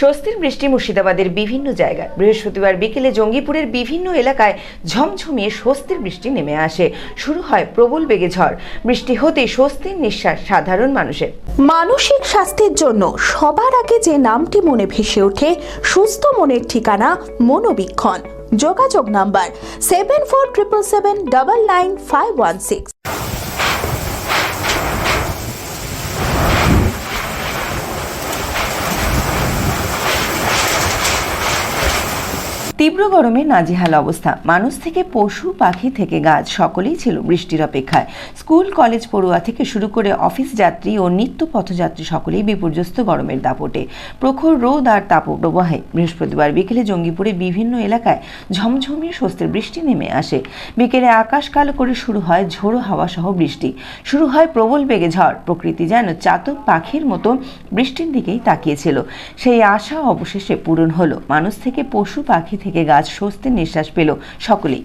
স্বস্তির বৃষ্টি মুর্শিদাবাদের বিভিন্ন জায়গায়। বৃহস্পতিবার বিকেলে জঙ্গিপুরের বিভিন্ন এলাকায় ঝমঝমিয়ে স্বস্তির বৃষ্টি নেমে আসে। শুরু হয় প্রবল বেগে ঝড়। বৃষ্টি হতেই স্বস্তির নিঃশ্বাস সাধারণ মানুষের। মানসিক স্বাস্থ্যের জন্য সবার আগে যে নামটি মনে ভেসে ওঠে, সুস্থ মনের ঠিকানা মনোবীক্ষণ। যোগাযোগ number seven four triple seven double nine five one six তীব্র গরমে নাজেহাল অবস্থা। মানুষ থেকে পশু, পাখি থেকে গাছ, সকলেই ছিল বৃষ্টির অপেক্ষায়। স্কুল, কলেজ পড়ুয়া থেকে শুরু করে অফিস যাত্রী ও নিত্য পথযাত্রী সকলেই বিপর্যস্ত গরমের দাপটে। প্রখর রোদ আর তাপপ্রবাহে বৃহস্পতিবার বিকেলে জঙ্গিপুরে বিভিন্ন এলাকায় ঝমঝমিয়ে স্বস্তির বৃষ্টি নেমে আসে। বিকেলে আকাশ কালো করে শুরু হয় ঝোড়ো হাওয়া সহ বৃষ্টি। শুরু হয় প্রবল বেগে ঝড়। প্রকৃতি যেন চাতক পাখির মতো বৃষ্টির দিকেই তাকিয়েছিল। সেই আশা অবশেষে পূরণ হলো। মানুষ থেকে পশু, পাখি থেকে গাছ স্বস্তির নিঃশ্বাস পেল সকলেই।